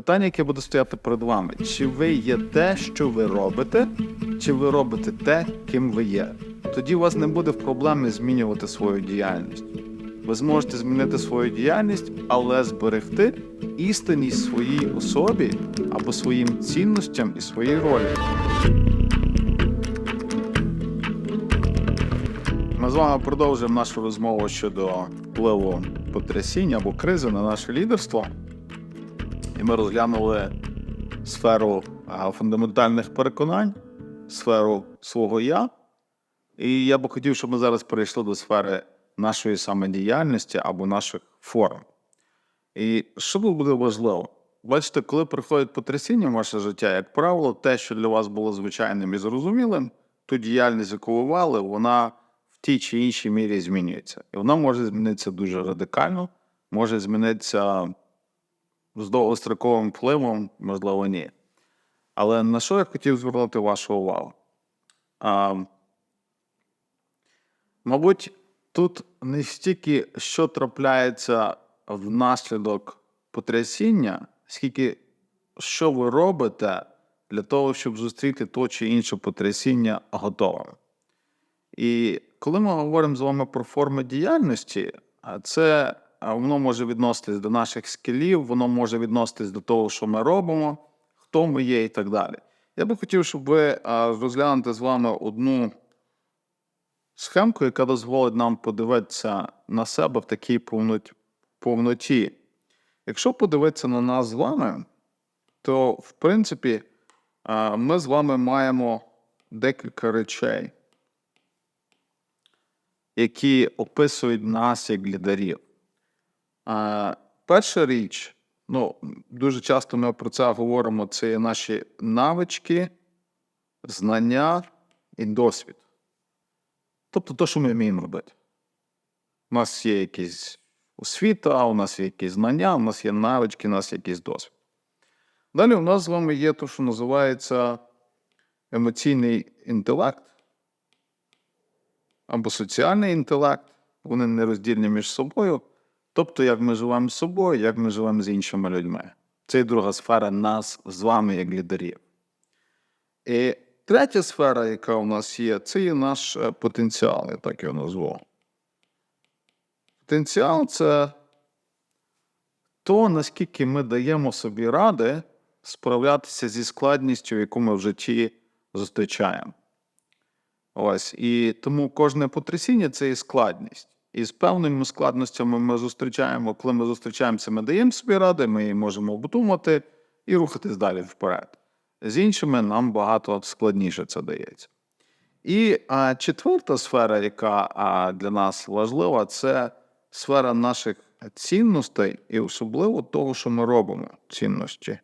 Питання, яке буде стояти перед вами: чи ви є те, що ви робите, чи ви робите те, ким ви є? Тоді у вас не буде проблеми змінювати свою діяльність. Ви зможете змінити свою діяльність, але зберегти істинність своїй особі або своїм цінностям і своїй ролі. Ми з вами продовжуємо нашу розмову щодо впливу потрясіння або кризи на наше лідерство. І ми розглянули сферу фундаментальних переконань, сферу свого я. І я би хотів, щоб ми зараз перейшли до сфери нашої самодіяльності або наших форм. І що буде важливо? Бачите, коли приходить потрясіння в ваше життя, як правило, те, що для вас було звичайним і зрозумілим, ту діяльність, яку ви вели, вона в тій чи іншій мірі змінюється. І вона може змінитися дуже радикально, може змінитися з довгостроковим впливом, можливо, ні. Але на що я хотів звернути вашу увагу? А, мабуть, тут не стільки що трапляється внаслідок потрясіння, скільки що ви робите для того, щоб зустріти то чи інше потрясіння готовим. І коли ми говоримо з вами про форми діяльності, це воно може відноситись до наших скілів, воно може відноситись до того, що ми робимо, хто ми є і так далі. Я би хотів, щоб ви розглянути з вами одну схемку, яка дозволить нам подивитися на себе в такій повноті. Якщо подивитися на нас з вами, то в принципі ми з вами маємо декілька речей які описують нас як лідерів. Перша річ, ну, дуже часто ми про це говоримо: це наші навички, знання і досвід. Тобто те, що ми вміємо робити. У нас є якісь освіта, у нас є якісь знання, у нас є навички, у нас є якийсь досвід. Далі у нас з вами є те, що називається емоційний інтелект або соціальний інтелект, вони нероздільні між собою. Тобто, як ми живемо з собою, як ми живемо з іншими людьми. Це і друга сфера нас з вами як лідерів. І третя сфера, яка у нас є, це є наш е, потенціал, я так його назву. Потенціал це то, наскільки ми даємо собі ради справлятися зі складністю, яку ми в житті зустрічаємо. Ось і тому кожне потрясіння це і складність. І з певними складностями ми зустрічаємо, коли ми зустрічаємося, ми даємо собі ради, ми її можемо обдумати і рухатись далі вперед. З іншими нам багато складніше це дається. І а, четверта сфера, яка а, для нас важлива, це сфера наших цінностей і особливо того, що ми робимо цінності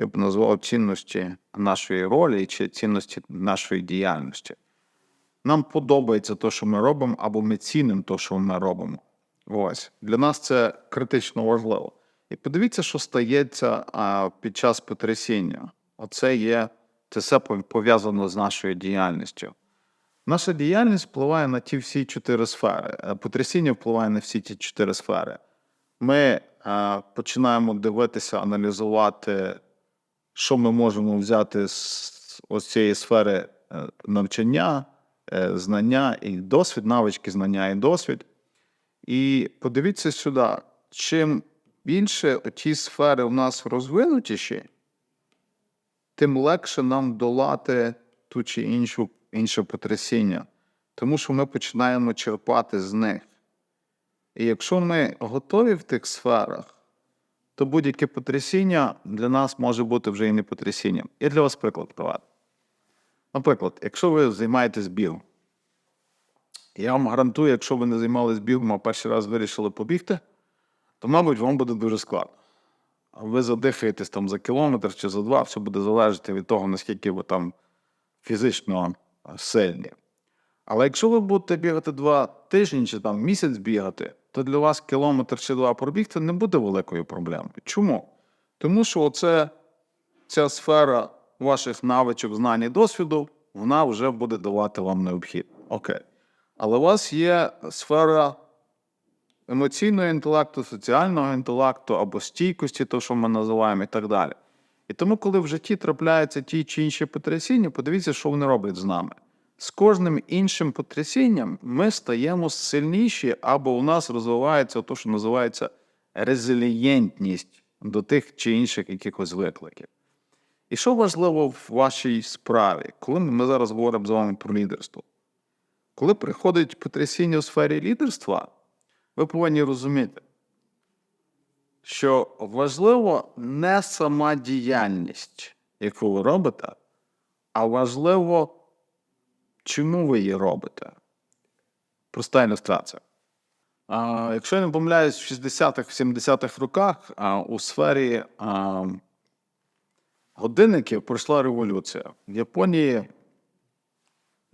я б назвав цінності нашої ролі чи цінності нашої діяльності. Нам подобається те, що ми робимо, або ми цінимо те, що ми робимо. Ось для нас це критично важливо. І подивіться, що стається а, під час потрясіння. Оце є це все пов'язано з нашою діяльністю. Наша діяльність впливає на ті всі чотири сфери. Е, Потрясіння впливає на всі ті чотири сфери. Ми а, починаємо дивитися, аналізувати що ми можемо взяти з ось цієї сфери е, навчання, е, знання і досвід, навички, знання і досвід. І подивіться сюди, чим більше ті сфери у нас розвинутіші, тим легше нам долати ту чи іншу, інше потрясіння, тому що ми починаємо черпати з них. І якщо ми готові в тих сферах, то будь-яке потрясіння для нас може бути вже і не потрясінням. Я для вас приклад приведу. Наприклад, якщо ви займаєтесь бігом, я вам гарантую, якщо ви не займалися бігом, а перший раз вирішили побігти, то, мабуть, вам буде дуже складно. Ви задихаєтесь там за кілометр чи за два, все буде залежати від того, наскільки ви там фізично сильні. Але якщо ви будете бігати два тижні чи там місяць бігати, то для вас кілометр чи два пробігти не буде великою проблемою. Чому? Тому що оце, ця сфера ваших навичок, знань і досвіду, вона вже буде давати вам необхідно. Окей. Але у вас є сфера емоційного інтелекту, соціального інтелекту або стійкості, то, що ми називаємо, і так далі. І тому, коли в житті трапляються ті чи інші потрясіння, подивіться, що вони роблять з нами. З кожним іншим потрясінням ми стаємо сильніші, або у нас розвивається те, що називається резилієнтність до тих чи інших якихось викликів. І що важливо в вашій справі, коли ми зараз говоримо з вами про лідерство? Коли приходить потрясіння у сфері лідерства, ви повинні розуміти, що важливо не сама діяльність, яку ви робите, а важливо, чому ви її робите. Проста ілюстрація. А, якщо я не помиляюсь, в 60-х, 70-х роках а, у сфері а, годинників пройшла революція. В Японії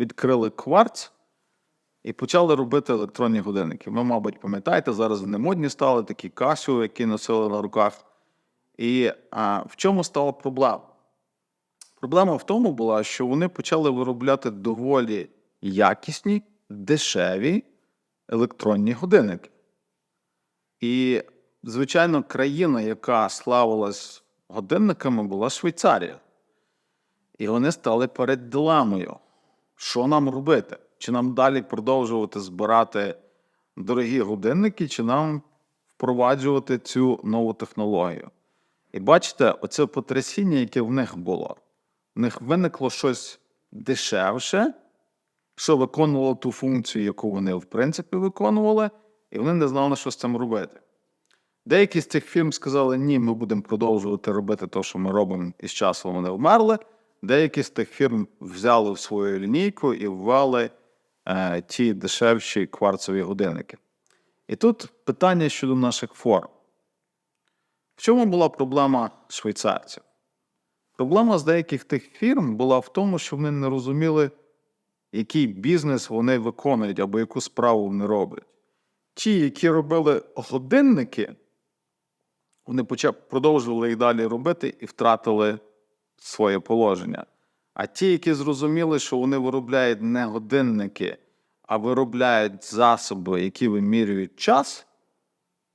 відкрили кварц і почали робити електронні годинники. Ви, мабуть, пам'ятаєте, зараз вони модні стали, такі Casio, які носили на руках. І а, в чому стала проблема? Проблема в тому була, що вони почали виробляти доволі якісні, дешеві електронні годинники. І, звичайно, країна, яка славилась годинниками, була Швейцарія. І вони стали перед дилемою, що нам робити? Чи нам далі продовжувати збирати дорогі годинники, чи нам впроваджувати цю нову технологію? І бачите, оце потрясіння, яке в них було. В них виникло щось дешевше, що виконувало ту функцію, яку вони, в принципі, виконували, і вони не знали, що з цим робити. Деякі з цих фірм сказали, ні, ми будемо продовжувати робити те, що ми робимо, і з часом вони вмерли. Деякі з тих фірм взяли в свою лінійку і ввели е, ті дешевші кварцеві годинники. І тут питання щодо наших форм. В чому була проблема швейцарців? Проблема з деяких тих фірм була в тому, що вони не розуміли, який бізнес вони виконують або яку справу вони роблять. Ті, які робили годинники, вони продовжували їх далі робити і втратили своє положення. А ті, які зрозуміли, що вони виробляють не годинники, а виробляють засоби, які вимірюють час,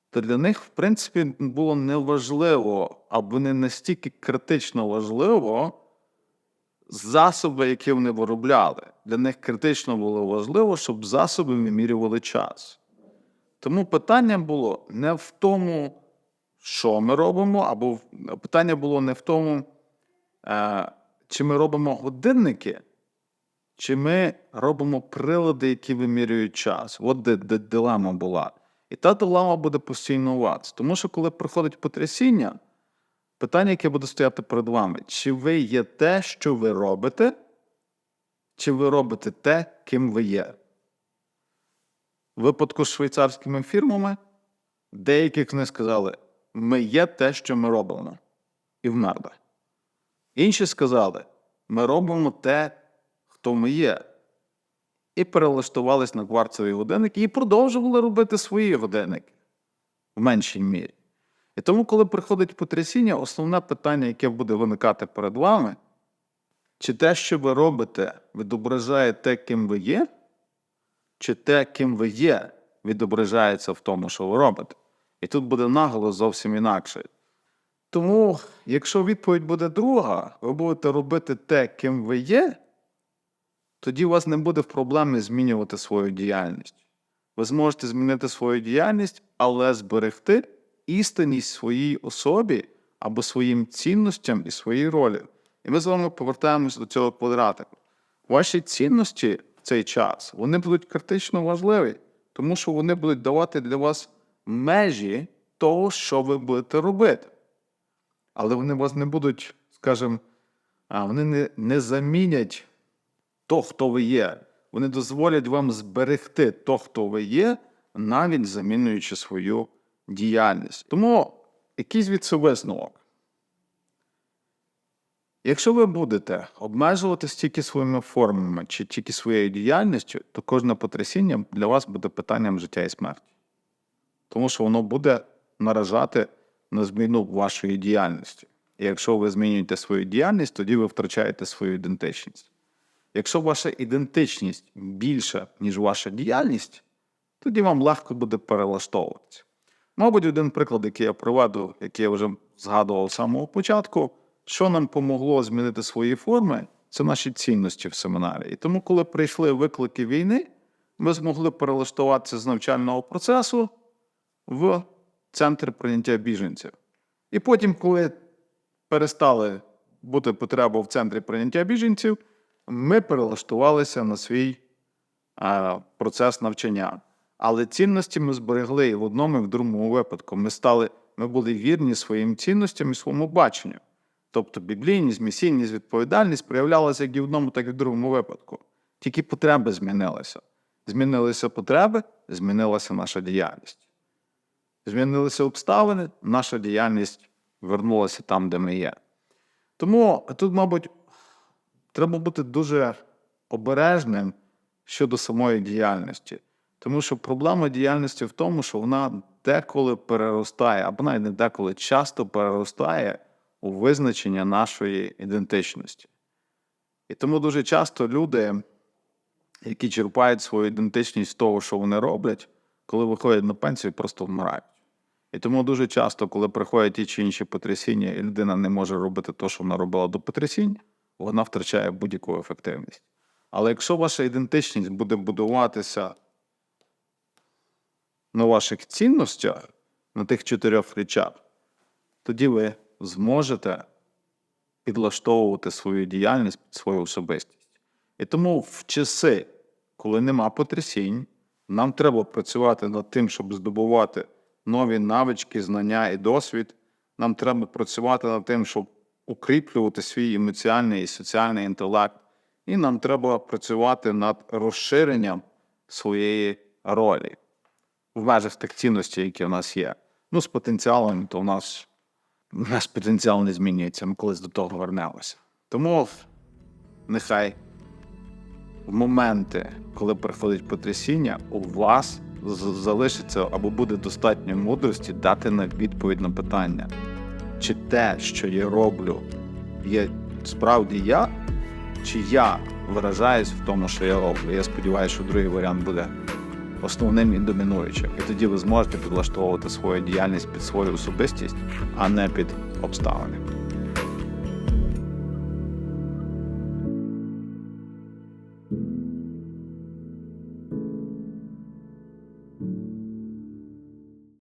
то для них, в принципі, було неважливо, або не настільки критично важливо засоби, які вони виробляли. Для них критично було важливо, щоб засоби вимірювали час. Тому питання було не в тому, що ми робимо, або питання було не в тому, е, чи ми робимо годинники, чи ми робимо прилади, які вимірюють час. От де, де дилема була. І та дилема буде постійно у вас. Тому що, коли приходить потрясіння, питання, яке буде стояти перед вами, чи ви є те, що ви робите, чи ви робите те, ким ви є. В випадку з швейцарськими фірмами, деякі з них сказали, ми є те, що ми робимо, і вмерли. Інші сказали, ми робимо те, хто ми є. І перелаштувались на кварцеві годинники і продовжували робити свої годинники в меншій мірі. І тому, коли приходить потрясіння, основне питання, яке буде виникати перед вами, чи те, що ви робите, відображає те, ким ви є, чи те, ким ви є, відображається в тому, що ви робите. І тут буде наголос зовсім інакший. Тому, якщо відповідь буде друга, ви будете робити те, ким ви є, тоді у вас не буде проблеми змінювати свою діяльність. Ви зможете змінити свою діяльність, але зберегти істинність своїй особі або своїм цінностям і своїй ролі. І ми з вами повертаємось до цього квадратику. Ваші цінності в цей час вони будуть критично важливі, тому що вони будуть давати для вас межі того, що ви будете робити. Але вони вас не будуть, скажімо, вони не, не замінять то, хто ви є. Вони дозволять вам зберегти то, хто ви є, навіть замінюючи свою діяльність. Тому якийсь від це висновок. Якщо ви будете обмежуватись тільки своїми формами чи тільки своєю діяльністю, то кожне потрясіння для вас буде питанням життя і смерті. Тому що воно буде наражати на зміну вашої діяльності. І якщо ви змінюєте свою діяльність, тоді ви втрачаєте свою ідентичність. Якщо ваша ідентичність більша, ніж ваша діяльність, тоді вам легко буде перелаштовуватися. Мабуть, один приклад, який я приведу, який я вже згадував з самого початку, що нам помогло змінити свої форми, це наші цінності в семінарі. І тому, коли прийшли виклики війни, ми змогли перелаштуватися з навчального процесу в центр прийняття біженців. І потім, коли перестали бути потреба в центрі прийняття біженців, ми перелаштувалися на свій а, процес навчання. Але цінності ми зберегли і в одному, і в другому випадку. Ми стали, ми були вірні своїм цінностям і своєму баченню. Тобто біблійність, місійність, відповідальність проявлялася як і в одному, так і в другому випадку. Тільки потреби змінилися. Змінилися потреби, змінилася наша діяльність. Змінилися обставини, наша діяльність вернулася там, де ми є. Тому тут, мабуть, треба бути дуже обережним щодо самої діяльності. Тому що проблема діяльності в тому, що вона деколи переростає, або навіть не деколи часто переростає у визначення нашої ідентичності. І тому дуже часто люди, які черпають свою ідентичність з того, що вони роблять, коли виходять на пенсію, просто вмирають. І тому дуже часто, коли приходять ті чи інші потрясіння, і людина не може робити те, що вона робила до потрясінь, вона втрачає будь-яку ефективність. Але якщо ваша ідентичність буде будуватися на ваших цінностях, на тих чотирьох речах, тоді ви зможете підлаштовувати свою діяльність під свою особистість. І тому в часи, коли нема потрясінь, нам треба працювати над тим, щоб здобувати нові навички, знання і досвід. Нам треба працювати над тим, щоб укріплювати свій емоціальний і соціальний інтелект. І нам треба працювати над розширенням своєї ролі в межах тих цінностей, які в нас є. Ну, з потенціалом, то в нас наш потенціал не змінюється, ми колись до того вернемося. Тому нехай в моменти, коли приходить потрясіння, у вас залишиться або буде достатньо мудрості дати на відповідь на питання, чи те, що я роблю, є справді я, чи я виражаюсь в тому, що я роблю. Я сподіваюся, що другий варіант буде основним і домінуючим. І тоді ви зможете підлаштовувати свою діяльність під свою особистість, а не під обставини.